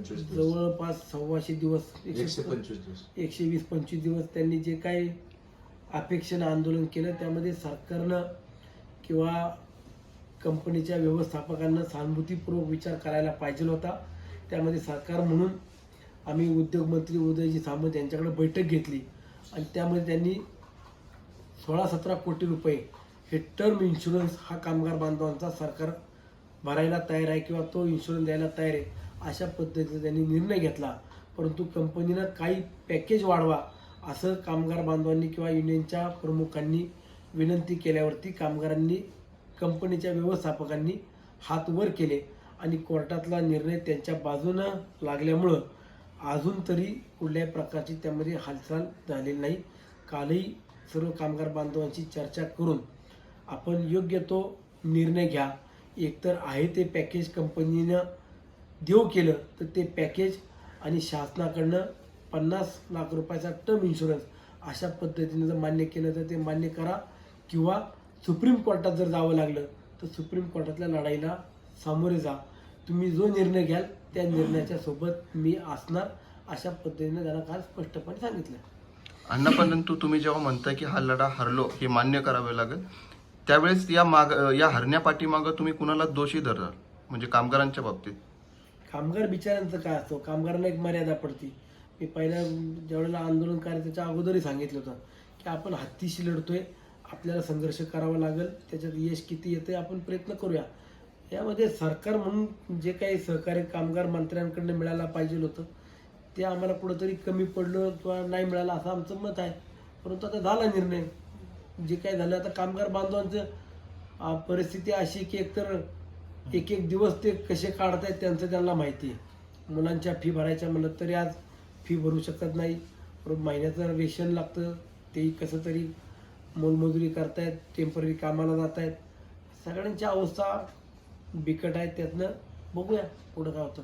पंचवीस दिवस. जवळपास सव्वाशे दिवस एकशे पंचवीस दिवस. एकशे वीस पंचवीस दिवस त्यांनी जे काही अपेक्षेनं आंदोलन केलं त्यामध्ये सरकारनं किंवा कंपनीच्या व्यवस्थापकांना सहानुभूतीपूर्वक विचार करायला पाहिजे होता. त्यामध्ये सरकार म्हणून आम्ही उद्योगमंत्री उदयजी सामंत यांच्याकडे बैठक घेतली. आणि त्यामध्ये त्यांनी सोळा सतरा कोटी रुपये हे टर्म इन्शुरन्स हा कामगार बांधवांचा सरकार भरायला तयार आहे किंवा तो इन्शुरन्स द्यायला तयार आहे. अशा पद्धतीने त्यांनी निर्णय घेतला. परंतु कंपनीनं काही पॅकेज वाढवा असं कामगार बांधवांनी किंवा युनियनच्या प्रमुखांनी विनंती केल्यावरती कामगारांनी कंपनीच्या व्यवस्थापकांनी हात वर केले आणि कोर्टातला निर्णय त्यांच्या बाजूनं लागल्यामुळं अजून तरी कुठल्याही प्रकारची त्यामध्ये हालचाल झालेली नाही. कालही सर्व कामगार बांधवांची चर्चा करून आपण योग्य तो निर्णय घ्या. एकतर आहे ते पॅकेज कंपनीनं देऊ केलं तर ते पॅकेज आणि शासनाकडनं पन्नास लाख रुपयाचा टर्म इन्शुरन्स अशा पद्धतीनं जर मान्य केलं तर ते मान्य करा. किंवा सुप्रीम कोर्टात जर जावं लागलं तर सुप्रीम कोर्टातल्या लढाईला सामोरे जा. तुम्ही जो निर्णय घ्याल त्या निर्णयाच्या सोबत मी असणार अशा पद्धतीने त्यांना काल स्पष्टपणे सांगितलं. अण्णा परंतु तुम्ही जेव्हा म्हणताय की हा लढा हरलो हे मान्य करावे लागेल त्यावेळेस या माग या हरण्यापाठीमागं तुम्ही कुणाला दोषी धरणार? म्हणजे कामगारांच्या बाबतीत? कामगार बिचाऱ्यांचं काय असतो? कामगारांना एक मर्यादा पडते. मी पहिल्या ज्यावेळेला आंदोलन करायचं त्याच्या अगोदरही सांगितलं होतं की आपण हत्तीशी लढतोय आपल्याला संघर्ष करावा लागेल त्याच्यात यश किती येते आपण प्रयत्न करूया. यामध्ये सरकार म्हणून जे काही सहकार्य कामगार मंत्र्यांकडनं मिळायला पाहिजे होतं ते आम्हाला कुठंतरी कमी पडलं किंवा नाही मिळालं असं आमचं मत आहे. परंतु आता झाला निर्णय. जे काय झालं आता कामगार बांधवांचं परिस्थिती अशी की एकतर एक एक दिवस ते कसे काढतायत त्यांचं त्यांना माहिती आहे. मुलांच्या फी भरायच्या म्हणलं तरी आज फी भरू शकत नाही. महिन्याचं रेशन लागतं तेही कसं तरी मोलमजुरी करतायत टेंपररी कामाला जात आहेत सगळ्यांची अवस्था बिकट आहे त्यातनं बघूया पुढं काय होतं.